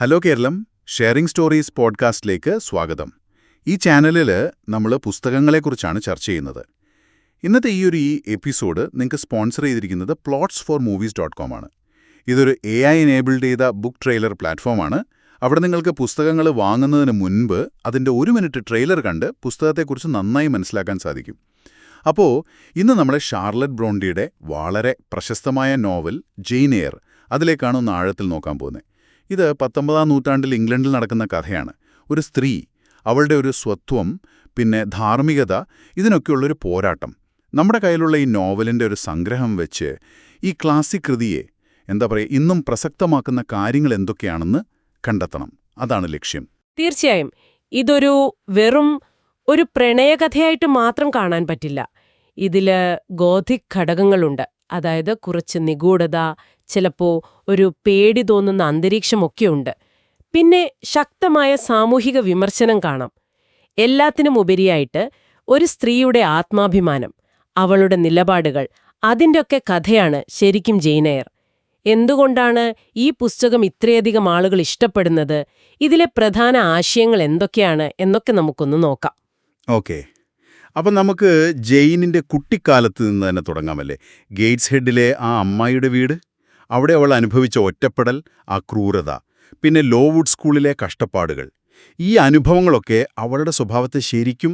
Hello Keralam. Sharing stories പോഡ്കാസ്റ്റിലേക്ക് സ്വാഗതം. ഈ ചാനലിൽ നമ്മൾ പുസ്തകങ്ങളെക്കുറിച്ചാണ് ചർച്ച ചെയ്യുന്നത്. ഇന്നത്തെ ഈ ഒരു ഈ എപ്പിസോഡ് നിങ്ങൾക്ക് സ്പോൺസർ ചെയ്തിരിക്കുന്നത് plots for movies dot com ആണ്. ഇതൊരു എ ഐ എനേബിൾഡ് ചെയ്ത ബുക്ക് ട്രെയിലർ പ്ലാറ്റ്ഫോമാണ് അവിടെ നിങ്ങൾക്ക് പുസ്തകങ്ങൾ വാങ്ങുന്നതിന് മുൻപ് അതിന്റെ ഒരു മിനിറ്റ് ട്രെയിലർ കണ്ട് പുസ്തകത്തെക്കുറിച്ച് നന്നായി മനസ്സിലാക്കാൻ സാധിക്കും. അപ്പോൾ ഇന്ന് നമ്മൾ ഷാർലറ്റ് ബ്രോണ്ടിയുടെ വളരെ പ്രശസ്തമായ നോവൽ ജെയ്നെയർ അതിലേക്കാണ് ഒന്ന് ആഴത്തിൽ നോക്കാൻ പോകുന്നത്. ഇത് പത്തൊമ്പതാം നൂറ്റാണ്ടിൽ ഇംഗ്ലണ്ടിൽ നടക്കുന്ന കഥയാണ്. ഒരു സ്ത്രീ അവളുടെ ഒരു സ്വത്വം പിന്നെ ധാർമ്മികത ഇതിനൊക്കെയുള്ളൊരു പോരാട്ടം. നമ്മുടെ കയ്യിലുള്ള ഈ നോവലിന്റെ ഒരു സംഗ്രഹം വെച്ച് ഈ ക്ലാസിക് കൃതിയെ എന്താ പറയുക ഇന്നും പ്രസക്തമാക്കുന്ന കാര്യങ്ങൾ എന്തൊക്കെയാണെന്ന് കണ്ടെത്തണം. അതാണ് ലക്ഷ്യം. തീർച്ചയായും. ഇതൊരു വെറും ഒരു പ്രണയകഥയായിട്ട് മാത്രം കാണാൻ പറ്റില്ല. ഇതിൽ ഗോധിക് ഘടകങ്ങളുണ്ട്. അതായത് കുറച്ച് നിഗൂഢത ചിലപ്പോ ഒരു പേടി തോന്നുന്ന അന്തരീക്ഷമൊക്കെയുണ്ട്. പിന്നെ ശക്തമായ സാമൂഹിക വിമർശനം കാണാം. എല്ലാത്തിനും ഉപരിയായിട്ട് ഒരു സ്ത്രീയുടെ ആത്മാഭിമാനം അവളുടെ നിലപാടുകൾ അതിന്റെയൊക്കെ കഥയാണ് ശരിക്കും ജെയ്നയർ. എന്തുകൊണ്ടാണ് ഈ പുസ്തകം ഇത്രയധികം ആളുകൾ ഇഷ്ടപ്പെടുന്നത്? ഇതിലെ പ്രധാന ആശയങ്ങൾ എന്തൊക്കെയാണ് എന്നൊക്കെ നമുക്കൊന്ന് നോക്കാം. ഓക്കെ. അപ്പം നമുക്ക് ജെയിനിന്റെ കുട്ടിക്കാലത്ത് നിന്ന് തന്നെ തുടങ്ങാമല്ലേ? ഗേറ്റ്സ് ഹെഡിലെ ആ അമ്മായിയുടെ വീട് അവിടെ അവൾ അനുഭവിച്ച ഒറ്റപ്പെടൽ ആ ക്രൂരത പിന്നെ ലോവുഡ് സ്കൂളിലെ കഷ്ടപ്പാടുകൾ. ഈ അനുഭവങ്ങളൊക്കെ അവളുടെ സ്വഭാവത്തെ ശരിക്കും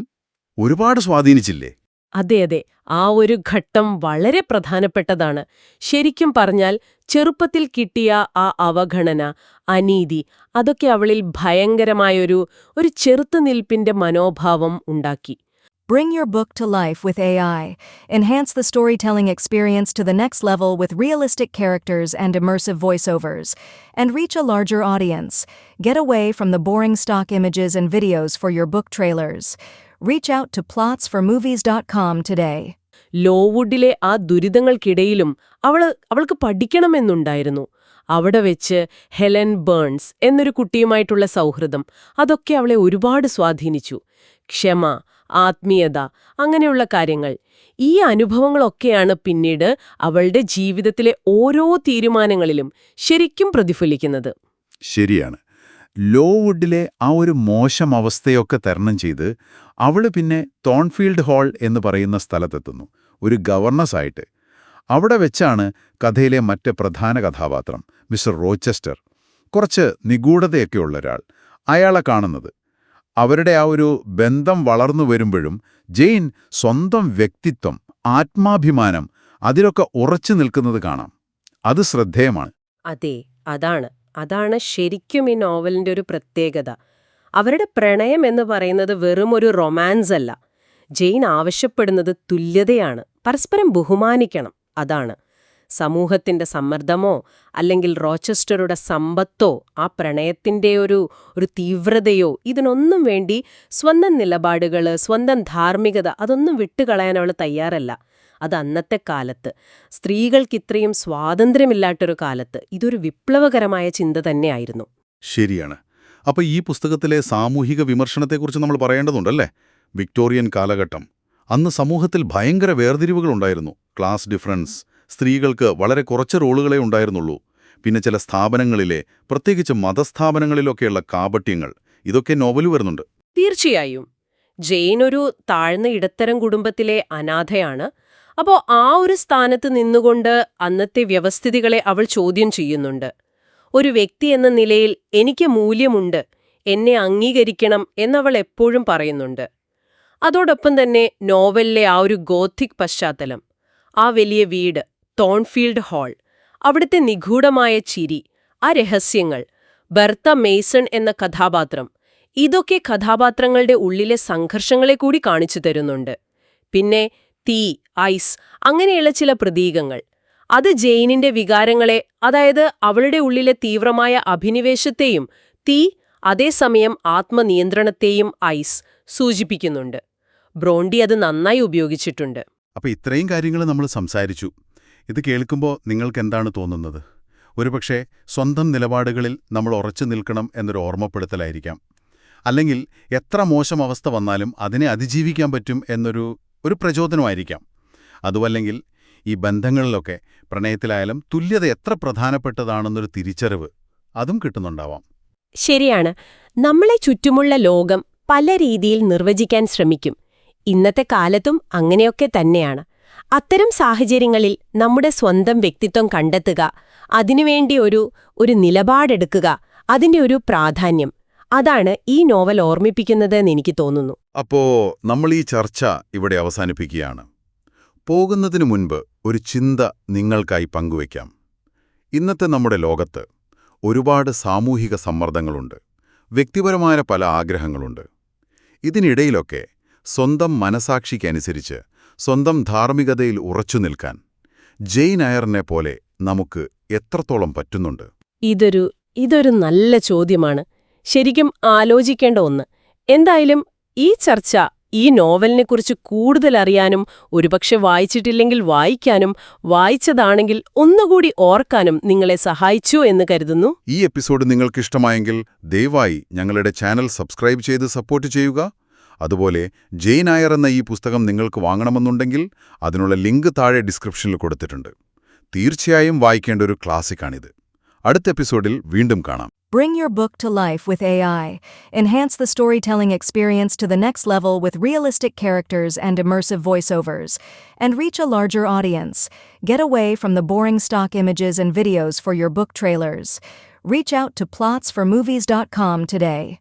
ഒരുപാട് സ്വാധീനിച്ചില്ലേ? അതെ അതെ. ആ ഒരു ഘട്ടം വളരെ പ്രധാനപ്പെട്ടതാണ്. ശരിക്കും പറഞ്ഞാൽ ചെറുപ്പത്തിൽ കിട്ടിയ ആ അവഗണന അനീതി അതൊക്കെ അവളിൽ ഭയങ്കരമായൊരു ഒരു ചെറുത്തുനിൽപ്പിന്റെ മനോഭാവം ഉണ്ടാക്കി. Bring your book to life with AI. Enhance the storytelling experience to the next level with realistic characters and immersive voiceovers. And reach a larger audience. Get away from the boring stock images and videos for your book trailers. Reach out to plotsformovies.com today. ലോവുഡിലെ ആ ദുരിതങ്ങൾക്കിടയിലും അവൾ അവൾക്ക് പഠിക്കണമെന്നുണ്ടായിരുന്നു അവിടെ വെച്ച് Helen burns എന്നൊരു കുട്ടിയുമായിട്ടുള്ള സൗഹൃദം അതൊക്കെ അവളെ ഒരുപാട് സ്വാധീനിച്ചു ക്ഷമ ആത്മീയത അങ്ങനെയുള്ള കാര്യങ്ങൾ. ഈ അനുഭവങ്ങളൊക്കെയാണ് പിന്നീട് അവളുടെ ജീവിതത്തിലെ ഓരോ തീരുമാനങ്ങളിലും ശരിക്കും പ്രതിഫലിക്കുന്നത്. ശരിയാണ്. ലോവുഡിലെ ആ ഒരു മോശം അവസ്ഥയൊക്കെ തരണം ചെയ്ത് അവൾ പിന്നെ തോൺഫീൽഡ് ഹാൾ എന്ന് പറയുന്ന സ്ഥലത്തെത്തുന്നു ഒരു ഗവർണസായിട്ട് അവിടെ വെച്ചാണ് കഥയിലെ മറ്റ് പ്രധാന കഥാപാത്രം മിസ്റ്റർ റോച്ചസ്റ്റർ കുറച്ച് നിഗൂഢതയൊക്കെയുള്ള ഒരാൾ അയാളെ കാണുന്നത്. അവരുടെ ആ ഒരു ബന്ധം വളർന്നു വരുമ്പോഴും ജെയിൻ സ്വന്തം വ്യക്തിത്വം ആത്മാഭിമാനം അതിലൊക്കെ ഉറച്ചു നിൽക്കുന്നത് കാണാം. അത് ശ്രദ്ധേയമാണ്. അതെ അതാണ്. അതാണ് ശരിക്കും ഈ നോവലിന്റെ ഒരു പ്രത്യേകത. അവരുടെ പ്രണയം എന്ന് പറയുന്നത് വെറും ഒരു റൊമാൻസ് അല്ല. ജെയിൻ ആവശ്യപ്പെടുന്നത് തുല്യതയാണ്. പരസ്പരം ബഹുമാനിക്കണം. അതാണ്. സമൂഹത്തിന്റെ സമ്മർദ്ദമോ അല്ലെങ്കിൽ റോച്ചസ്റ്ററുടെ സമ്പത്തോ ആ പ്രണയത്തിന്റെ ഒരു ഒരു തീവ്രതയോ ഇതിനൊന്നും വേണ്ടി സ്വന്തം നിലപാടുകൾ സ്വന്തം ധാർമ്മികത അതൊന്നും വിട്ടുകളയാൻ അവൾ തയ്യാറല്ല. അത് അന്നത്തെ കാലത്ത്. സ്ത്രീകൾക്ക് ഇത്രയും സ്വാതന്ത്ര്യമില്ലാത്തൊരു കാലത്ത്. ഇതൊരു വിപ്ലവകരമായ ചിന്ത തന്നെയായിരുന്നു. ശരിയാണ്. അപ്പൊ ഈ പുസ്തകത്തിലെ സാമൂഹിക വിമർശനത്തെക്കുറിച്ച് നമ്മൾ പറയേണ്ടതുണ്ടല്ലേ? വിക്ടോറിയൻ കാലഘട്ടം. അന്ന് സമൂഹത്തിൽ ഭയങ്കര വേർതിരിവുകളുണ്ടായിരുന്നു. ക്ലാസ് ഡിഫറൻസ് സ്ത്രീകൾക്ക് വളരെ കുറച്ച് റോളുകളെ ഉണ്ടായിരുന്നുള്ളൂ. പിന്നെ ചില സ്ഥാപനങ്ങളിലെ പ്രത്യേകിച്ച് മതസ്ഥാപനങ്ങളിലൊക്കെയുള്ള കാപട്യങ്ങൾ ഇതൊക്കെ നോവൽ വരുന്നുണ്ട്. തീർച്ചയായും. ജെയിൻ ഒരു താഴ്ന്ന ഇടത്തരം കുടുംബത്തിലെ അനാഥയാണ്. അപ്പോൾ ആ ഒരു സ്ഥാനത്ത് നിന്നുകൊണ്ട് അന്നത്തെ വ്യവസ്ഥിതികളെ അവൾ ചോദ്യം ചെയ്യുന്നുണ്ട്. ഒരു വ്യക്തി എന്ന നിലയിൽ എനിക്ക് മൂല്യമുണ്ട് എന്നെ അംഗീകരിക്കണം എന്നവൾ എപ്പോഴും പറയുന്നുണ്ട്. അതോടൊപ്പം തന്നെ നോവലിലെ ആ ഒരു ഗോഥിക് പശ്ചാത്തലം ആ വലിയ വീട് തോൺഫീൽഡ് ഹാൾ. അവിടുത്തെ നിഗൂഢമായ ചിരി ആ രഹസ്യങ്ങൾ ബർത്ത മെയ്സൺ എന്ന കഥാപാത്രം ഇതൊക്കെ കഥാപാത്രങ്ങളുടെ ഉള്ളിലെ സംഘർഷങ്ങളെ കൂടി കാണിച്ചു തരുന്നുണ്ട്. പിന്നെ തീ ഐസ് അങ്ങനെയുള്ള ചില പ്രതീകങ്ങൾ. അത് ജെയിനിന്റെ വികാരങ്ങളെ അതായത് അവളുടെ ഉള്ളിലെ തീവ്രമായ അഭിനിവേശത്തെയും തീ അതേസമയം ആത്മനിയന്ത്രണത്തെയും ഐസ് സൂചിപ്പിക്കുന്നുണ്ട്. ബ്രോണ്ടി അത് നന്നായി ഉപയോഗിച്ചിട്ടുണ്ട്. അപ്പൊ ഇത്രയും കാര്യങ്ങൾ നമ്മൾ സംസാരിച്ചു. ഇത് കേൾക്കുമ്പോൾ നിങ്ങൾക്ക് എന്താണ് തോന്നുന്നത്? ഒരുപക്ഷെ സ്വന്തം നിലപാടുകളിൽ നമ്മൾ ഉറച്ചു നിൽക്കണം എന്നൊരു ഓർമ്മപ്പെടുത്തലായിരിക്കാം. അല്ലെങ്കിൽ എത്ര മോശം അവസ്ഥ വന്നാലും അതിനെ അതിജീവിക്കാൻ പറ്റും എന്നൊരു ഒരു പ്രചോദനമായിരിക്കാം. അതുമല്ലെങ്കിൽ ഈ ബന്ധങ്ങളിലൊക്കെ പ്രണയത്തിലായാലും തുല്യത എത്ര പ്രധാനപ്പെട്ടതാണെന്നൊരു തിരിച്ചറിവ് അതും കിട്ടുന്നുണ്ടാവാം. ശരിയാണ്. നമ്മളെ ചുറ്റുമുള്ള ലോകം പല രീതിയിൽ നിർവചിക്കാൻ ശ്രമിക്കും. ഇന്നത്തെ കാലത്തും അങ്ങനെയൊക്കെ തന്നെയാണ്. അത്തരം സാഹചര്യങ്ങളിൽ നമ്മുടെ സ്വന്തം വ്യക്തിത്വം കണ്ടെത്തുക അതിനുവേണ്ടി ഒരു ഒരു നിലപാടെടുക്കുക അതിന്റെ ഒരു പ്രാധാന്യം. അതാണ് ഈ നോവൽ ഓർമ്മിപ്പിക്കുന്നതെന്ന് എനിക്ക് തോന്നുന്നു. അപ്പോ നമ്മൾ ഈ ചർച്ച ഇവിടെ അവസാനിപ്പിക്കുകയാണ്. പോകുന്നതിനു മുൻപ് ഒരു ചിന്ത നിങ്ങൾക്കായി പങ്കുവയ്ക്കാം. ഇന്നത്തെ നമ്മുടെ ലോകത്ത് ഒരുപാട് സാമൂഹിക സമ്മർദ്ദങ്ങളുണ്ട്. വ്യക്തിപരമായ പല ആഗ്രഹങ്ങളുണ്ട്. ഇതിനിടയിലൊക്കെ സ്വന്തം മനസാക്ഷിക്കനുസരിച്ച് സ്വന്തം ധാർമ്മികതയിൽ ഉറച്ചു നിൽക്കാൻ. ജെയിൻ അയറിനെ പോലെ നമുക്ക് എത്രത്തോളം പറ്റുന്നുണ്ട്? ഇതൊരു ഇതൊരു നല്ല ചോദ്യമാണ്. ശരിക്കും ആലോചിക്കേണ്ട ഒന്ന്. എന്തായാലും ഈ ചർച്ച ഈ നോവലിനെക്കുറിച്ച് കൂടുതൽ അറിയാനും ഒരുപക്ഷെ വായിച്ചിട്ടില്ലെങ്കിൽ വായിക്കാനും വായിച്ചതാണെങ്കിൽ ഒന്നുകൂടി ഓർക്കാനും നിങ്ങളെ സഹായിച്ചു എന്ന് കരുതുന്നു. ഈ എപ്പിസോഡ് നിങ്ങൾക്കിഷ്ടമായെങ്കിൽ ദയവായി ഞങ്ങളുടെ ചാനൽ സബ്സ്ക്രൈബ് ചെയ്ത് സപ്പോർട്ട് ചെയ്യുക. അതുപോലെ ജെയിൻ ആയർ എന്ന ഈ പുസ്തകം നിങ്ങൾക്ക് വാങ്ങണമെന്നുണ്ടെങ്കിൽ അതിനുള്ള ലിങ്ക് താഴെ ഡിസ്ക്രിപ്ഷനിൽ കൊടുത്തിട്ടുണ്ട് തീർച്ചയായും വായിക്കേണ്ട ഒരു ക്ലാസിക്കാണിത് അടുത്ത എപ്പിസോഡിൽ വീണ്ടും കാണാം Bring your book to life with AI. Enhance the storytelling experience to the next level with realistic characters and immersive voiceovers. And reach a larger audience. Get away from the boring stock images and videos for your book trailers. Reach out to plotsformovies.com today.